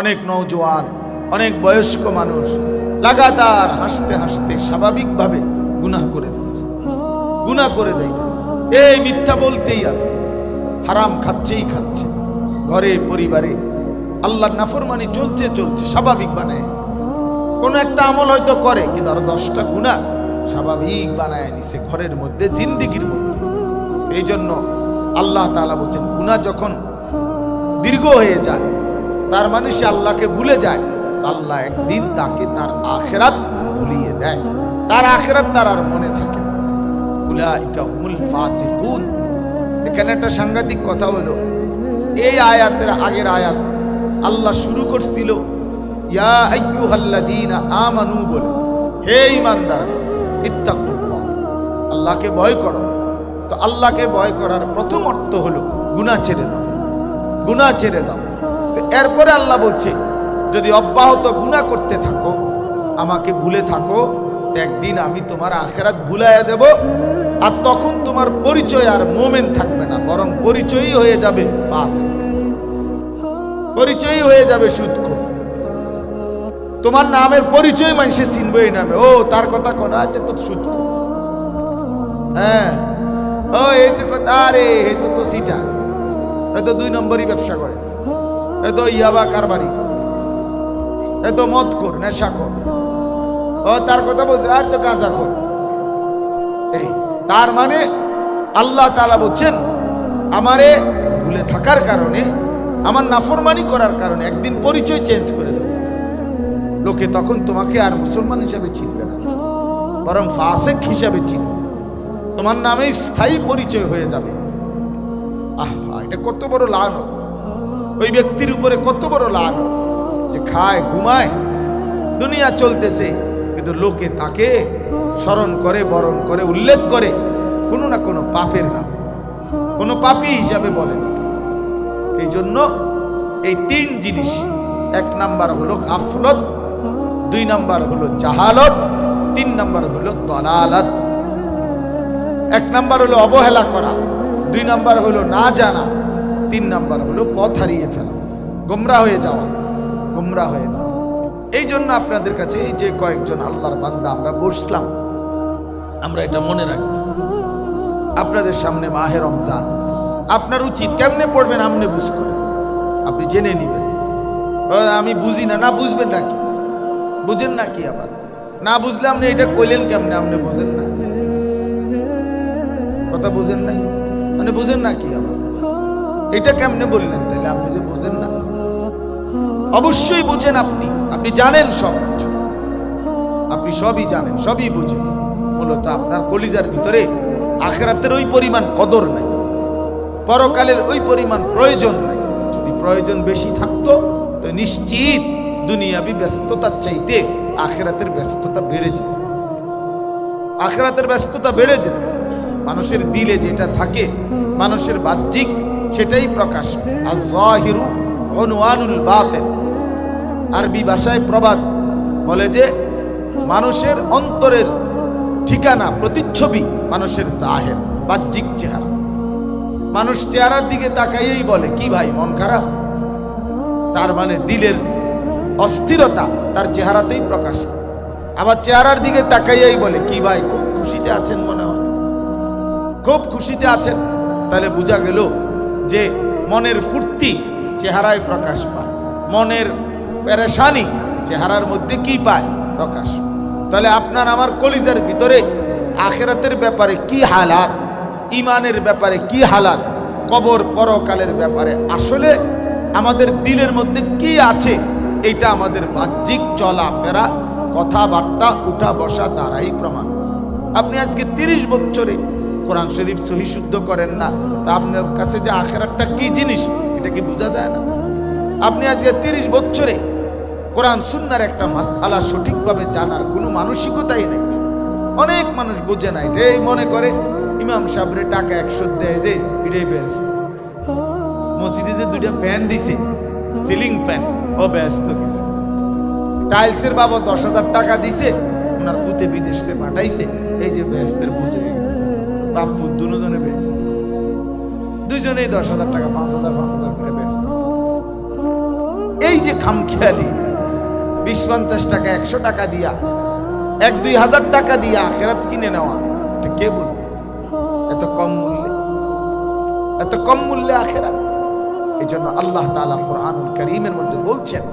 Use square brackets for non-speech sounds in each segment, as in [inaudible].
অনেক নৌজওয়ান অনেক বয়স্ক মানুষ লাগাতার হাসতে হাসতে স্বাভাবিকভাবে গুনাহ করে যাচ্ছে, গুনাহ করে যাইতেছে। এই মিথ্যা বলতেই আছে, হারাম খাচ্ছেই খাচ্ছে। ঘরে, পরিবারে আল্লাহর নাফরমানি চলছে চলছে, স্বাভাবিক বানাইছে কোনো একটা আমল হয়তো করে, কিন্তু আরও দশটা গুণা স্বাভাবিক বানায় নিছে ঘরের মধ্যে, জিন্দিগির মধ্যে। এই জন্য আল্লাহ তাআলা বলছেন গুণা যখন দীর্ঘ হয়ে যায় তার মানে সে আল্লাহকে ভুলে যায়। আল্লাহ একদিন তাকে তার আখেরাত ভুলিয়ে দেয়। তার আখেরাত তার আর মনে থাকে এখানে একটা সাংঘাতিক কথা হলো, এই আয়াতের আগের আয়াত আল্লাহ শুরু করছিল, ইয়া আমানু বলে। হে ইত্তাকুল্লাহ, আল্লাহকে ভয় করো। তো আল্লাহকে ভয় করার প্রথম অর্থ হলো, গুনাহ ছেড়ে দাও। গুনাহ ছেড়ে দাও। তো এরপরে আল্লাহ বলছে, যদি অব্যাহত গুনাহ করতে থাকো, আমাকে ভুলে থাকো একদিন আমি তোমার আখেরাত ভুলাইয়া দেব, আর তখন তোমার পরিচয় আর মোমেন থাকবে না, বরং পরিচয়ই হয়ে যাবে পরিচয়ই হয়ে যাবে সুদখোর তোমার নামের পরিচয় মানুষে চিনবে এই নামে। ও, তার কথা কোন তো হ্যাঁ। ও, এই তো কথা, আরে তো তো সিটা। হয়তো দুই নম্বরই ব্যবসা করে। হয়তো ইয়াবা কারবারি। এত মদ কর নেশা কর ও, তার কথা বলছে, আর তো গাঁজা কর তার মানে আল্লাহ তাআলা বলছেন, আমারে ভুলে থাকার কারণে, আমার নাফরমানি করার কারণে একদিন পরিচয় চেঞ্জ করে দেবে। লোকে তখন তোমাকে আর মুসলমান হিসাবে চিনবে না, বরং ফাসেক হিসাবে চিনবে। তোমার নামে স্থায়ী পরিচয় হয়ে যাবে। আহা এটা কত বড় লানো ওই ব্যক্তির উপরে কত বড় লাগ। যে খায়, ঘুমায়, দুনিয়া চলতেছে, কিন্তু লোকে তাকে স্মরণ করে, বরণ করে, উল্লেখ করে, কোনো না কোনো পাপের নাম। কোনো পাপি হিসাবে বলে তাকে এই জন্য এই তিন জিনিস, এক নাম্বার হলো গাফলত, দুই নাম্বার হলো জাহালত, তিন নাম্বার হলো দলালত। এক নাম্বার হলো অবহেলা করা, দুই নাম্বার হলো না জানা। তিন নাম্বার হলো পথ হারিয়ে ফেলা। গোমরা হয়ে যাওয়া গোমরা হয়ে যাওয়া এই জন্য আপনাদের কাছে এই যে কয়েকজন আল্লাহর বান্দা আমরা বসলাম, আমরা এটা মনে রাখব। আপনাদের সামনে মাহে রমজান, আপনার উচিত কেমনে পড়বেন আপনি বুঝ করেন আপনি জেনে নেবেন। আমি বুঝি না না বুঝবেন না কি বুঝেন না কি আবার? না বুঝলে আপনি এটা কইলেন কেমনে, আপনি বুঝেন না। কথা বুঝেন নাই? মানে বুঝেন না কি আবার? এটা কেমনে বললেন? তাহলে আপনি যে বোঝেন না। অবশ্যই বুঝেন আপনি। আপনি জানেন সব কিছু আপনি সবই জানেন, সবই বুঝেন। মূলত আপনার কলিজার ভিতরে আখেরাতের ওই পরিমাণ কদর নাই। পরকালের ওই পরিমাণ প্রয়োজন নাই। যদি প্রয়োজন বেশি থাকতো, তো নিশ্চিত দুনিয়াবি ব্যস্ততার চাইতে আখেরাতের ব্যস্ততা বেড়ে যেত। আখেরাতের ব্যস্ততা বেড়ে যেত। মানুষের দিলে যেটা থাকে, মানুষের বাহ্যিক সেটাই প্রকাশ। আর জাহিরু অনুয়ানুল বাতেন আরবি ভাষায় প্রবাদ বলে যে, মানুষের অন্তরের ঠিকানা, প্রতিচ্ছবি মানুষের জাহের, বাহ্যিক চেহারা। মানুষ চেহারার দিকে তাকাইয়েই বলে, কি ভাই, মন খারাপ? তার মানে দিলের অস্থিরতা তার চেহারাতেই প্রকাশ। আবার চেহারার দিকে তাকাইয়াই বলে, কি ভাই, খুব খুশিতে আছেন মনে হয়? খুব খুশিতে আছেন। তাহলে বোঝা গেল যে মনের ফুর্তি চেহারায় প্রকাশ পায়, মনের পেরেশানি চেহারার মধ্যে কি পায়? প্রকাশ তাহলে আপনার আমার কলিজার ভিতরে আখেরাতের ব্যাপারে কি হালাত ইমানের ব্যাপারে কি হালাত, কবর পরকালের ব্যাপারে আসলে আমাদের দিলের মধ্যে কি আছে? এটা আমাদের বাহ্যিক চলাফেরা, কথাবার্তা উঠা বসা দ্বারাই প্রমাণ। আপনি আজকে তিরিশ বছরে কোরআন শরীফ সহি শুদ্ধ করেন না, তা আপনার কাছে যে আখেরাতটা কি জিনিস, এটা কি বোঝা যায় না? আপনি আজকে তিরিশ বছরে কোরআন সুন্নার একটা মাস আলা সঠিকভাবে জানার কোনো মানসিকতাই নেই। অনেক মানুষ বোঝে না এটা এই মনে করে ইমাম সাহেবরে টাকা একশো দেয় যে, এটাই ব্যস্ত। মসজিদে যে দুইটা ফ্যান দিছে, সিলিং ফ্যান, ও ব্যস্ত গেছে। টাইলসের বাবা দশ হাজার টাকা দিছে, ওনার ফুতে বিদেশে পাঠাইছে, এই যে ব্যস্তের বুঝে গেছে। বাপ ফুত দুজনে ব্যস্ত। দুইজনেই দশ হাজার টাকা, পাঁচ হাজার পাঁচ হাজার করে ব্যস্ত। এই যে খামখেয়ালি, বিশ, পঞ্চাশ টাকা, একশো টাকা দিয়া, এক, দুই হাজার টাকা দিয়া আখেরাত কিনে নেওয়া, এটা কে বলবে? এত কম মূল্যে। এত কম মূল্যে আখেরাত। এই জন্য আল্লাহ তাআলা কোরআনুল করিমের মধ্যে বলছেন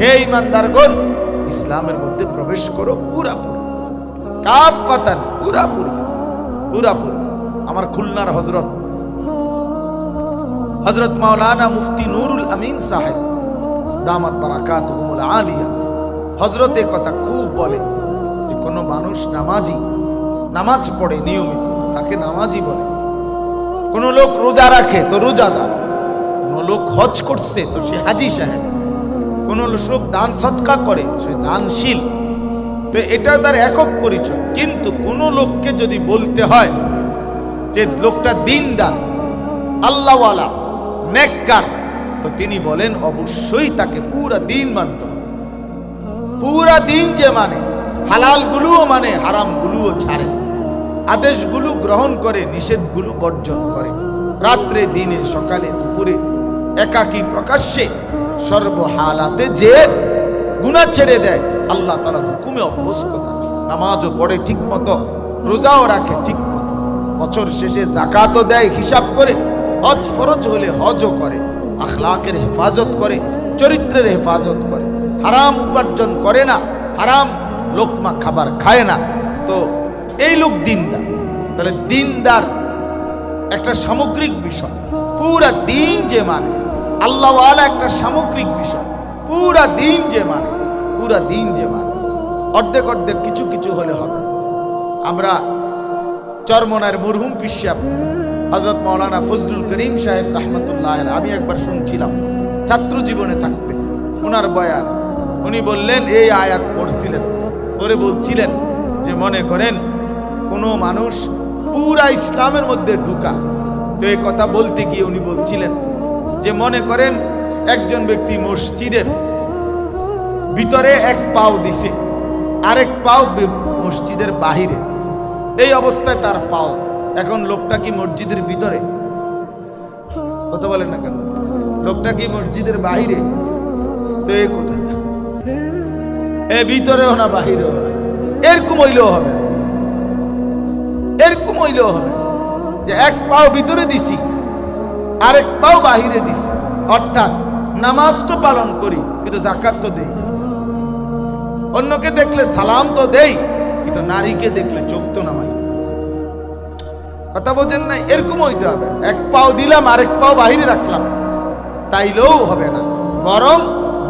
হে ঈমানদারগণ ইসলামের মধ্যে প্রবেশ করো, পুরাপুরি। কাফাতান পুরাপুরি পুরাপুরি। আমার খুলনার হযরত হযরত মাওলানা মুফতি নুরুল আমিন সাহেব, দামাত বারাকাতুহুমুল আলিয়া। হযরত এ কথা খুব বলে যে, কোনো মানুষ নামাজি, নামাজ পড়ে নিয়মিত, তাকে নামাজি বলে। কোনো লোক রোজা রাখে, তো রোজাদার কোনো লোক হজ করছে, তো সে হাজি সাহেব। কোনো লোক দান সৎকা করে, সে দানশীল। তো এটা তার একক পরিচয়। কিন্তু কোনো লোককে যদি বলতে হয় যে লোকটা দিনদার, আল্লাহওয়ালা, নেককার, তো তিনি বলেন, অবশ্যই তাকে পুরা দিন মানতে হবে। পুরা দিন যে মানে হালালগুলোও মানে হারামগুলোও ছাড়ে। আদেশগুলো গ্রহণ করে, নিষেধগুলো বর্জন করে। রাত্রে, দিনে, সকালে, দুপুরে, একাকী, প্রকাশ্যে সর্বহালাতে যে গুণা ছেড়ে দেয়, আল্লাহ তালার হুকুমে অভ্যস্ত থাকে। নামাজও পড়ে ঠিক মতো রোজাও রাখে ঠিক মতো বছর শেষে জাকাতও দেয় হিসাব করে, হজ ফরজ হলে হজও করে, আখলাকের হেফাজত করে, চরিত্রের হেফাজত করে। হারাম উপার্জন করে না, হারাম লোকমা খাবার খায় না। তো এই লোক দিনদার। তাহলে দিনদার একটা সামগ্রিক বিষয়। পুরা দিন যে মানে আল্লাহওয়ালা একটা সামগ্রিক বিষয়। পুরা দিন যে মানে পুরা দিন যে মানে অর্ধেক অর্ধেক কিছু কিছু হলে হবে। আমরা চরমনার মরহুম ফিসাব হজরত মৌলানা ফজলুল করিম সাহেব রহমতুল্লাহ আমি একবার শুনছিলাম, ছাত্র জীবনে থাকতে। ওনার বয়ান, উনি বললেন, এই আয়াত পড়ছিলেন। পরে বলছিলেন যে, মনে করেন, কোনো মানুষ পুরা ইসলামের মধ্যে ঢুকা। তো এই কথা বলতে গিয়ে উনি বলছিলেন যে মনে করেন একজন ব্যক্তি মসজিদের ভিতরে এক পাও দিছে, আরেক পাও মসজিদের বাহিরে। এই অবস্থায় তার পাও। এখন লোকটা কি মসজিদের ভিতরে? কথা বলেন না কেন? লোকটা কি মসজিদের বাহিরে? তো এ কোথায়? এ ভিতরেও না বাহিরেও না। এরকম হইলেও হবে। এরকম হইলেও হবে যে এক পাও ভিতরে দিছি আরেক পাও বাহিরে দিছি। অর্থাৎ নামাজ তো পালন করি, কিন্তু জাকাত তো দেই অন্যকে দেখলে সালাম তো দেই, কিন্তু নারীকে দেখলে চোখ তো নামাই। কথা বোঝেন না এরকম হইতে হবে। এক পাও দিলাম, আরেক পাও বাহিরে রাখলাম। তাইলেও হবে না। বরং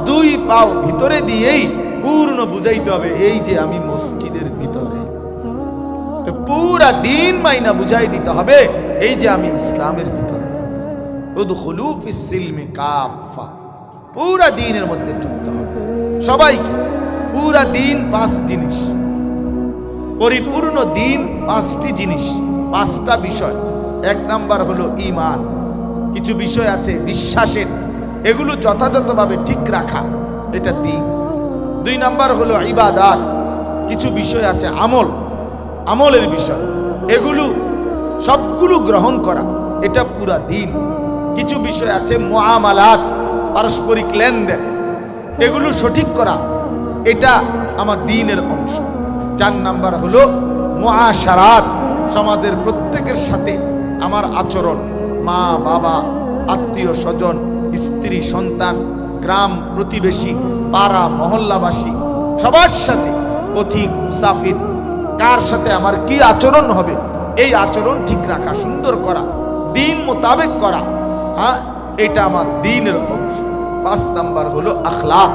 দুই পাও ভিতরে দিয়েই পূর্ণ বুঝাইতে হবে, এই যে আমি মসজিদের ভিতরে। তো পুরা দিন মাইনা বুঝাই দিতে হবে, এই যে আমি ইসলামের ভিতরে। কাফা পুরা দিনের মধ্যে ঢুকতে হবে। সবাইকে পুরা দিন পাঁচ জিনিস। পরিপূর্ণ দিন পাঁচটি জিনিস, পাঁচটা বিষয়। এক নাম্বার হলো ইমান কিছু বিষয় আছে বিশ্বাসের। এগুলো যথাযথভাবে ঠিক রাখা। এটা দিন। দুই নাম্বার হলো ইবাদাত। কিছু বিষয় আছে আমল। আমলের বিষয়। এগুলো সবগুলো গ্রহণ করা। এটা পুরা দিন। কিছু বিষয় আছে মোয়ামালাত পারস্পরিক লেনদেন। এগুলো সঠিক করা, এটা আমার দিনের অংশ। চার নাম্বার হলো মহাসারাত সমাজের প্রত্যেকের সাথে আমার আচরণ, মা, বাবা, আত্মীয় স্বজন, স্ত্রী, সন্তান, গ্রাম, প্রতিবেশী, পাড়া, মহল্লাবাসী, সবার সাথে, পথিক, মুসাফির, কার সাথে আমার কি আচরণ হবে, এই আচরণ ঠিক রাখা, সুন্দর করা, দিন মোতাবেক করা হ্যাঁ এটা আমার দিনের অংশ। পাঁচ নাম্বার হলো আখলাক।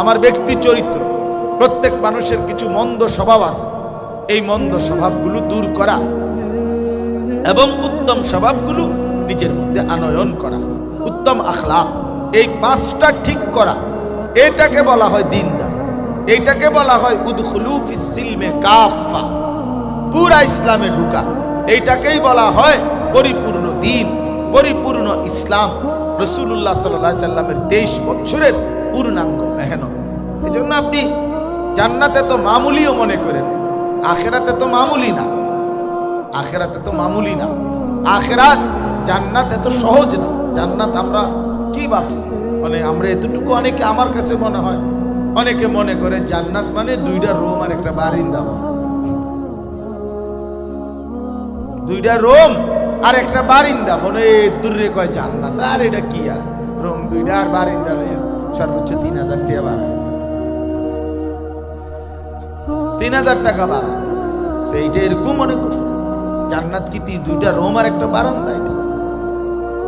আমার ব্যক্তি চরিত্র। প্রত্যেক মানুষের কিছু মন্দ স্বভাব আছে। এই মন্দ স্বভাবগুলো দূর করা এবং উত্তম স্বভাবগুলো নিজের মধ্যে আনয়ন করা। উত্তম আখলাক। এই পাঁচটা ঠিক করা। এটাকে বলা হয় দিনদার। এইটাকে বলা হয় উদখুলু ফিস সিলমে কাফা পুরা ইসলামে ঢুকা। এইটাকেই বলা হয় পরিপূর্ণ দিন। পরিপূর্ণ ইসলাম রসুল্লাহ সাল্লাহ সাল্লামের তেইশ বছরের পূর্ণাঙ্গ মেহনত। জন্য আপনি জান্নাতে তো মামুলিও মনে করেন, আখেরাতে তো মামুলি না। আখেরাতে তো মামুলি না। আখেরাত জান্নাত এত সহজ না। জান্নাত আমরা কি ভাবছি? মানে আমরা এতটুকু অনেকে আমার কাছে মনে হয়, অনেকে মনে করে জান্নাত মানে দুইটা রুম আর একটা বারিন্দা। দুইটা রুম আর একটা বারিন্দা, মনে দূরে কয় জান্নাত। আর এটা কি আর? রুম দুইটা আর বারিন্দা সর্বোচ্চ তিন হাজার টাকা বাড়ায় তিন হাজার টাকা বাড়ায় তো এইটা এরকম মনে করছে, জান্নাত কি দুইটা রোম আর একটা বারান্দা এটা?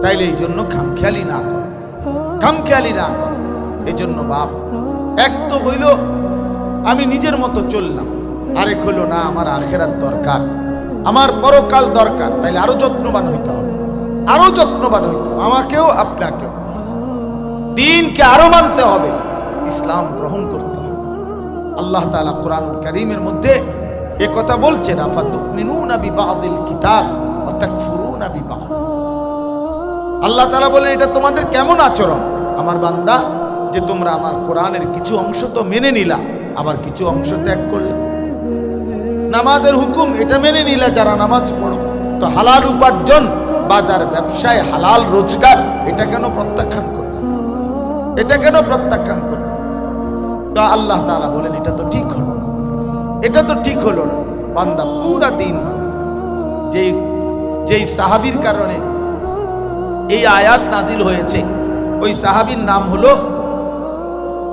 তাইলে এই জন্য খামখেয়ালি না করে। খামখেয়ালি না করে। এই জন্য বাপ, এক তো হইল, আমি নিজের মতো চললাম। আরেক হইল না, আমার আখেরার দরকার। আমার পরকাল দরকার, তাইলে আরও যত্নবান হইতে হবে। আরও যত্নবান হইতে হবে, আমাকেও, আপনাকেও। দিনকে আরও মানতে হবে, ইসলাম গ্রহণ করতে হবে। আল্লাহ তাআলা কোরআন করিমের মধ্যে এ কথা বলছেন, আফাতুমিনুনা বিবাদিল কিতাব ওয়া তাকফুরুনা বিবাদ। আল্লাহ তাআলা বলেন, এটা তোমাদের কেমন আচরণ? আমার বান্দা, যে তোমরা আমার কোরআনের কিছু অংশ তো মেনে নিলা, আবার কিছু অংশ ত্যাগ করলে নামাজের হুকুম এটা মেনে নিলে যারা নামাজ পড়ো, তো হালাল উপার্জন, বাজার ব্যবসায় হালাল রোজগার, এটা কেন প্রত্যাখ্যান করলে এটা কেন প্রত্যাখ্যান করলে তো আল্লাহ তাআলা বলেন, এটা তো ঠিক হলো। এটা তো ঠিক হলো না। বান্দা পুরা দিন যেই যেই সাহাবীর কারণে এই আয়াত নাজিল হয়েছে, ওই সাহাবীর নাম হলো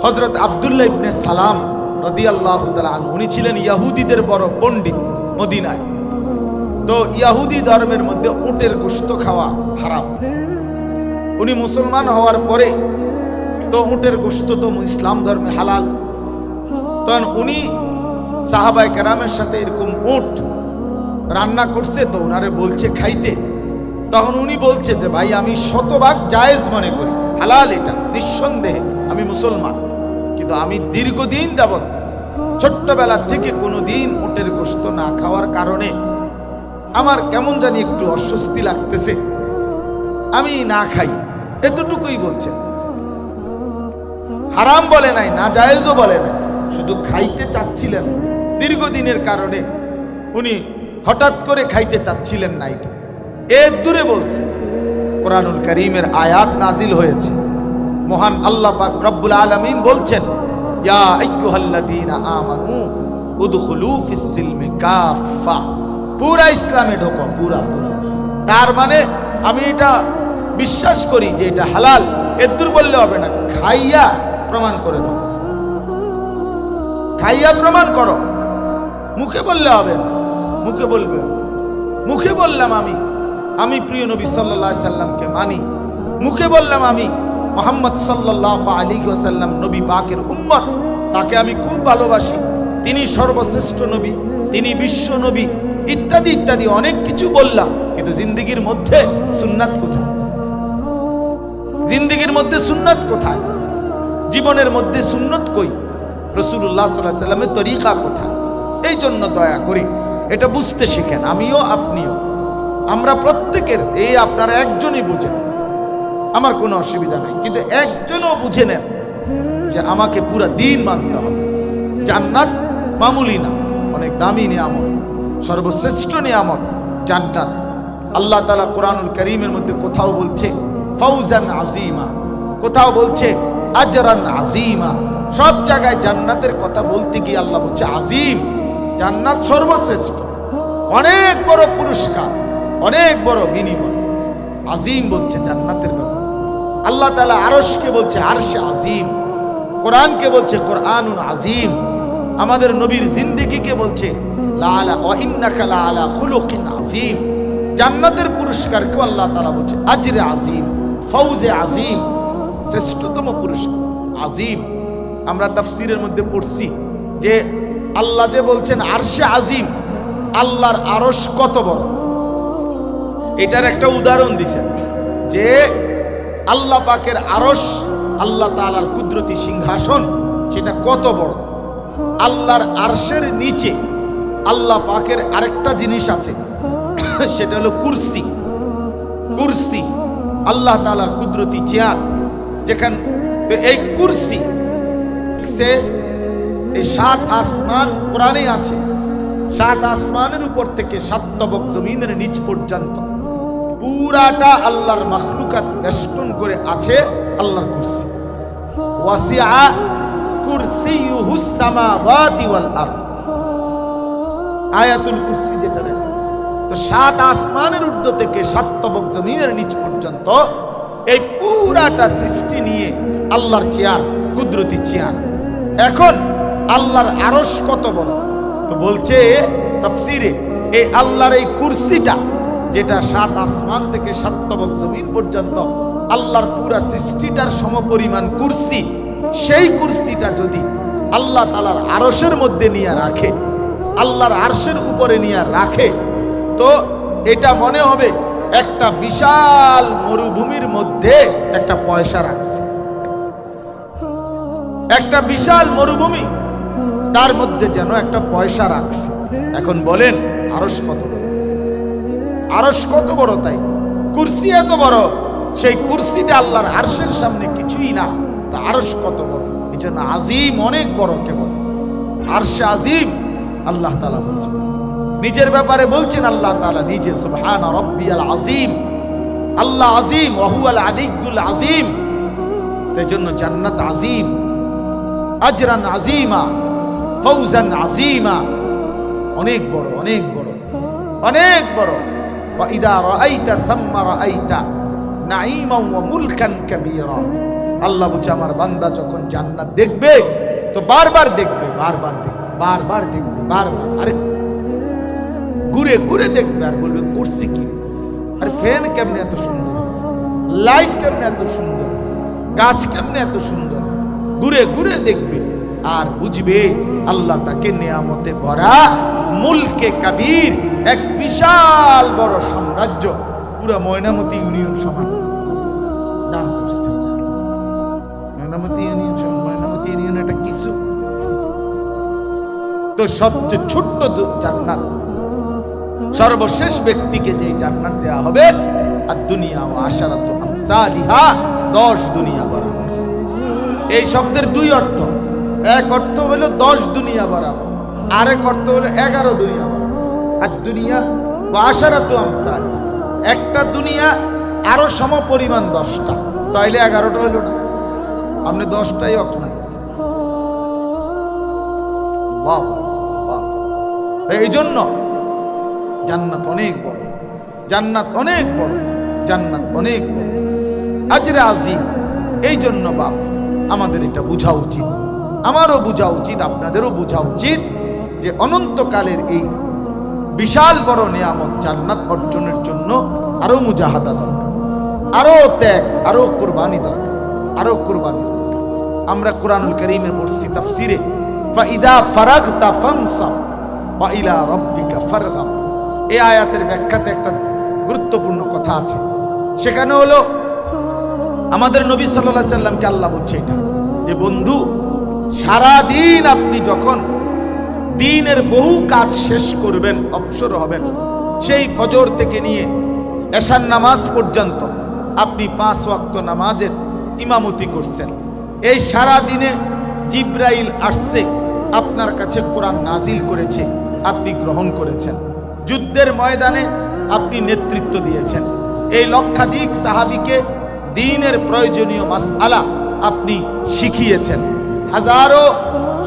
হজরত আবদুল্লাহ ইবনে সালাম। রাদিয়াল্লাহু তাআলা আনহু, উনি ছিলেন ইয়াহুদিদের বড় পণ্ডিত মদিনায়। তো ইয়াহুদি ধর্মের মধ্যে উটের গোশত খাওয়া হারাম। উনি মুসলমান হওয়ার পরে তো উটের গোশত তো ইসলাম ধর্মে হালাল। তখন উনি সাহাবাই কেরামের সাথে এরকম উট রান্না করছে, তো ওনারে বলছে খাইতে। তখন উনি বলছে যে, ভাই, আমি শতভাগ জায়েজ মনে করি। হালাল এটা, নিঃসন্দেহে আমি মুসলমান। কিন্তু আমি দীর্ঘদিন যাবৎ ছোট্টবেলা থেকে কোনো দিন উটের গোস্ত না খাওয়ার কারণে আমার কেমন জানি একটু অস্বস্তি লাগতেছে। আমি না খাই, এতটুকুই বলছে। হারাম বলে নাই, না জায়েজও বলে নাই, শুধু খাইতে চাচ্ছিলেন। দীর্ঘদিনের কারণে উনি হঠাৎ করে খাইতে চাচ্ছিলেন না এটা। এর দূরে বলছে, কোরআনুল করিমের আয়াত নাজিল হয়েছে। মহান আল্লাহ পাক রব্বুল আলামিন বলছেন, ইয়া আইয়ুহাল্লাযীনা আমানু উদখুলু ফিস সিলমি কাফা পুরা ইসলামে ঢোকো, পুরা পুরা। তার মানে আমি এটা বিশ্বাস করি যে এটা হালাল এদুর বললে হবে না। খাইয়া প্রমাণ করে দাও। খাইয়া প্রমাণ করো। মুখে বললে হবে না। মুখে বলবে মুখে বললাম আমি। আমি প্রিয় নবী সাল্লাহ সাল্লামকে মানি। মুখে বললাম আমি। মোহাম্মদ সাল্লাহ আলী ওসাল্লাম নবী পাকের উম্মত। তাকে আমি খুব ভালোবাসি। তিনি সর্বশ্রেষ্ঠ নবী, তিনি বিশ্ব নবী, ইত্যাদি ইত্যাদি অনেক কিছু বললাম। কিন্তু জিন্দিগির মধ্যে সুন্নাত কোথায়? জিন্দিগির মধ্যে সুন্নাত কোথায়? জীবনের মধ্যে সুন্নত কই? রসুল্লাহ সাল্লাহ সাল্লামের তরিকা কোথায়? এই জন্য দয়া করি। এটা বুঝতে শিখেন, আমিও আপনিও। আমরা প্রত্যেকের, এই আপনারা একজনই বুঝেন। আমার কোনো অসুবিধা নেই। কিন্তু একজনও বুঝে নেন যে আমাকে পুরা দিন মানতে হবে। জান্নাত মামুলি না, অনেক দামি নিয়ামত, সর্বশ্রেষ্ঠ নিয়ামত জান্নাত। আল্লাহ তালা কোরআনুল করিমের মধ্যে কোথাও বলছে ফৌজান আজিমা কোথাও বলছে, আজরান আজিমা সব জায়গায় জান্নাতের কথা বলতে গিয়ে আল্লাহ বলছে আজিম জান্নাত সর্বশ্রেষ্ঠ, অনেক বড় পুরস্কার, অনেক বড় বিনিময় আজিম বলছে জান্নাতের ব্যাপার। আল্লাহ তালা আরশকে বলছে আরশে আজিম, কোরআনকে বলছে কোরআনুন আজিম, আমাদের নবীর জিন্দিগিকে বলছে আজিম। জান্নাতের পুরস্কারকে আল্লাহ তাআলা বলছে আজরে আজিম, ফৌজে আজিম, শ্রেষ্ঠতম পুরস্কার আজিম। আমরা তাফসিরের মধ্যে পড়ছি যে আল্লাহ যে বলছেন আরশে আজিম, আল্লাহর আরশ কত বড়? এটার একটা উদাহরণ দিছেন যে আল্লাহ পাকের আরশ, আল্লাহ তালার কুদরতি সিংহাসন, সেটা কত বড়? আল্লাহর আরশের নিচে আল্লাহ পাকের আরেকটা জিনিস আছে, [coughs] সেটা হলো কুরসি। কুরসি, আল্লাহ তালার কুদরতি চেয়ার, যেখান এই কুরসি সে এই সাত আসমান কোরআনে আছে। সাত আসমানের উপর থেকে সাত তবক জমিনের নিচ পর্যন্ত। পুরাটা আল্লাহর মাখলুকাত বেষ্টন করে আছে আল্লাহর কুরসি। ওয়াসিআ কুরসিয়ুহুস সামাওয়াতি ওয়াল আরদ। আয়াতুল কুরসি যেটা দেখেন তো সাত আসমানের ঊর্ধ্ব থেকে সাত তবক জমিনের নিচ পর্যন্ত এই পুরাটা সৃষ্টি নিয়ে আল্লাহর চেয়ার, কুদরতি চেয়ার। এখন আল্লাহর আরস কত বড়? তো বলছে তাফসিরে, এই আল্লাহর এই কুরসিটা যেটা সাত আসমান থেকে সাত তবক জমিন পর্যন্ত আল্লাহর পুরা সৃষ্টিটার সমপরিমাণ কুরসি, সেই কুরসিটা যদি আল্লাহ তালার আরসের মধ্যে নিয়ে রাখে, আল্লাহর আরশের উপরে নিয়ে রাখে, তো এটা মনে হবে একটা বিশাল মরুভূমির মধ্যে একটা পয়সা রাখছে। একটা বিশাল মরুভূমি, তার মধ্যে যেন একটা পয়সা রাখছে। এখন বলেন আরস কত? বড় আরস কত বড় তাই? কুরসি এত বড়, সেই কুরসিটা আল্লাহর আরশের সামনে কিছুই না। তা আরস কত বড়? এই জন্য আজিম অনেক বড় কেবল। আরশে আজিম আল্লাহ তালা বলছেন। নিজের ব্যাপারে বলছেন আল্লাহ তালা নিজে রব্বিয়াল আজিম। আল্লাহ আজিম, ওহুয়াল আদিকুল আজিম। তাই জন্য জান্নাত আজিম, আজরান আজিমা, ফৌজান আজিমা। অনেক বড় অনেক বড় অনেক বড়। বা ইদা রাইতা সাম্মা রাইতা নাইমা ওয়া মুলকান কাবীরা। আল্লাহ বলছে, আমার বান্দা যখন জান্নাত দেখবে, তো বারবার দেখবে বারবার দেখবে বারবার দেখবে, বারবার। আরে, ঘুরে ঘুরে দেখবে আর বলবে, করছে কি? আর, ফ্যান কেমনে এত সুন্দর? লাইট কেমনে এত সুন্দর? গাছ কেমনে এত সুন্দর? ঘুরে ঘুরে দেখবে আর বুঝবে আল্লাহ তাকে নেয়ামতে ভরা মুলকে কাবির, এক বিশাল বড় সাম্রাজ্য পুরা ময়নামতি ইউনিয়ন সমান দান করছে। ময়নামতি ইউনিয়ন ময়নামতি ইউনিয়ন এটা কিছু? তো সবচেয়ে ছোট্ট জান্নাত। সর্বশেষ ব্যক্তিকে যে জান্নাত দেয়া হবে, আর দুনিয়া ও আশারাত আমসালিহা, দশ দুনিয়া বরাবর। এই শব্দের দুই অর্থ। এক অর্থ হলো দশ দুনিয়া বরাবর আরেক অর্থ হলো এগারো দুনিয়া। আর দুনিয়া ও আশারাত আমসাল, একটা দুনিয়া আরও সম পরিমাণ দশটা, তাইলে এগারোটা হইল না। আপনি দশটাই অর্থ আল্লাহু এই জন্য জান্নাত অনেক বড়, জান্নাত অনেক বড়, জান্নাত অনেক বড়। আজরে আজিম এই জন্য বাপ, আমাদের এটা বোঝা উচিত। আমারও বোঝা উচিত, আপনাদেরও বোঝা উচিত যে অনন্তকালের এই বিশাল বড় নিয়ামত জান্নাত অর্জনের জন্য আরও মুজাহাদা দরকার, আরও ত্যাগ, আরও কোরবানি দরকার, আরও কোরবানি দরকার। আমরা কোরআনুল করিমে পড়ছি তাফসিরে ফাইদা ফারাগতা ফানসাব ওয়া ইলা রাব্বিকা ফারগাব। এই আয়াতের ব্যাখ্যাতে একটা গুরুত্বপূর্ণ কথা আছে। সেখানে হলো, আমাদের নবী সাল্লাহ সাল্লামকে আল্লাহ বলছে এটা, যে বন্ধু সারা দিন আপনি যখন দিনের বহু কাজ শেষ করবেন, অবসর হবেন, সেই ফজর থেকে নিয়ে এশার নামাজ পর্যন্ত আপনি পাঁচ ওয়াক্ত নামাজের ইমামতি করছেন। এই সারা দিনে জিব্রাইল আসছে, আপনার কাছে কোরআন নাজিল করেছে, আপনি গ্রহণ করেছেন। যুদ্ধের ময়দানে আপনি নেতৃত্ব দিয়েছেন। এই লক্ষাধিক সাহাবিকে দিনের প্রয়োজনীয় মাস আলা আপনি শিখিয়েছেন। হাজারো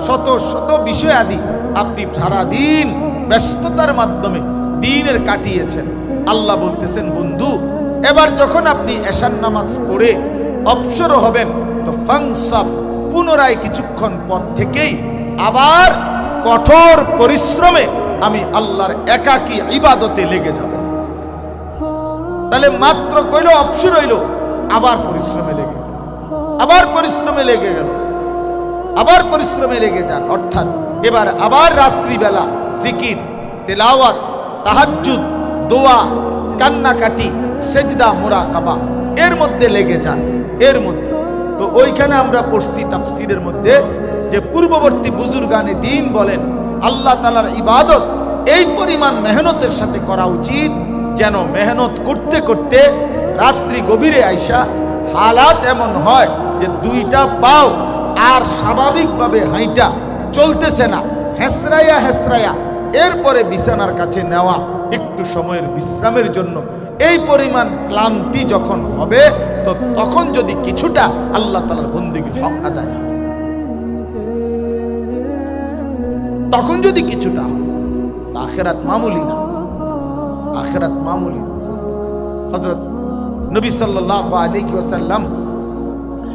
শত শত বিষয়াদি আপনি সারাদিন ব্যস্ততার মাধ্যমে দিনের কাটিয়েছেন। আল্লাহ বলতেছেন, বন্ধু, এবার যখন আপনি এশান নামাজ পড়ে অবসর হবেন, তো ফাংসাব পুনরায় কিছুক্ষণ পর থেকেই আবার কঠোর পরিশ্রমে আমি আল্লাহর একাকী ইবাদতে লেগে যাবেন তাহলে মাত্র কইল, অবসর হইল, আবার পরিশ্রমে লেগে আবার পরিশ্রমে লেগে গেল। আবার পরিশ্রমে লেগে যান। অর্থাৎ এবার আবার রাত্রিবেলা জিকির, তেলাওয়াত, তাহাজ্জুদ, দোয়া, কান্নাকাটি, সেজদা মোরা মোরাকাবা এর মধ্যে লেগে যান। এর মধ্যে। তো ওইখানে আমরা পড়ছি তাফসিরের মধ্যে যে পূর্ববর্তী বুজুর্গানে দিন বলেন, আল্লাহ তালার ইবাদত এই পরিমাণ মেহনতের সাথে করা উচিত, যেন মেহনত করতে করতে রাত্রি গভীরে আইসা হালাত এমন হয় যে দুইটা পাও আর স্বাভাবিকভাবে হাইটা চলতেছে না। হেসরাইয়া হেসরাইয়া। এরপরে বিছানার কাছে নেওয়া একটু সময়ের বিশ্রামের জন্য। এই পরিমাণ ক্লান্তি যখন হবে, তো তখন যদি কিছুটা আল্লাহ তালার বন্দিগির হক আদায় তখন যদি কিছুটা আখেরাত মামুলি না। আখেরাত মামুলি হজরত নবী সাল্লাহ আলাইহি ওয়াসাল্লাম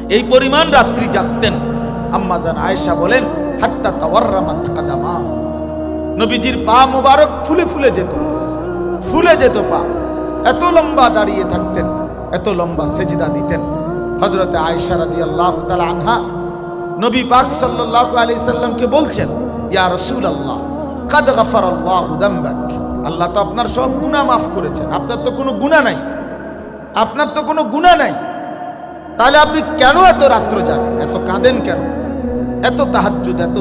এই পরিমাণ রাত্রি জাগতেন। আম্মাজান আয়েশা বলেন, হাত্তা তাওয়াররামাত কাদামা। নবীজির পা মোবারক ফুলে ফুলে যেত ফুলে যেত পা। এত লম্বা দাঁড়িয়ে থাকতেন, এত লম্বা সেজদা দিতেন। হজরতে আয়েশা রাদিয়াল্লাহু তাআলা আনহা নবী পাক সাল্লাল্লাহু আলাইহি সাল্লামকে বলছেন, ইয়া রাসূলুল্লাহ, কাদ গাফারাল্লাহু দামবাক। আল্লাহ তো আপনার সব গুনাহ মাফ করেছেন, আপনার তো কোনো গুনাহ নাই। আপনার তো কোনো গুনাহ নাই। তাহলে আপনি কেন এত রাত্র জাগেন? এত কাঁদেন কেন? এত তাহাজুদ এত